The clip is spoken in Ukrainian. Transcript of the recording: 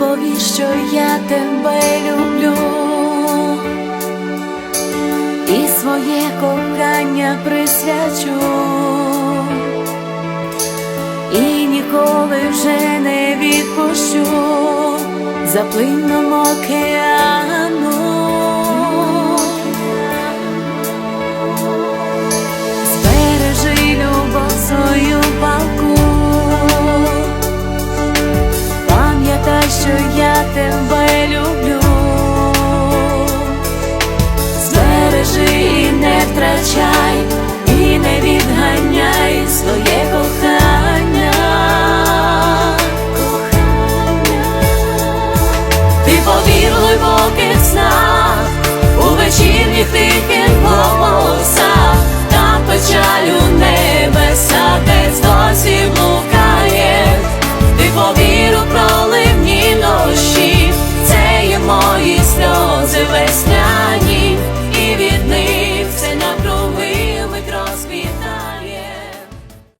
повір, що я тебе люблю, і своє кохання присвячу, і ніколи вже не відпущу. За плином океану. тебе люблю. stay.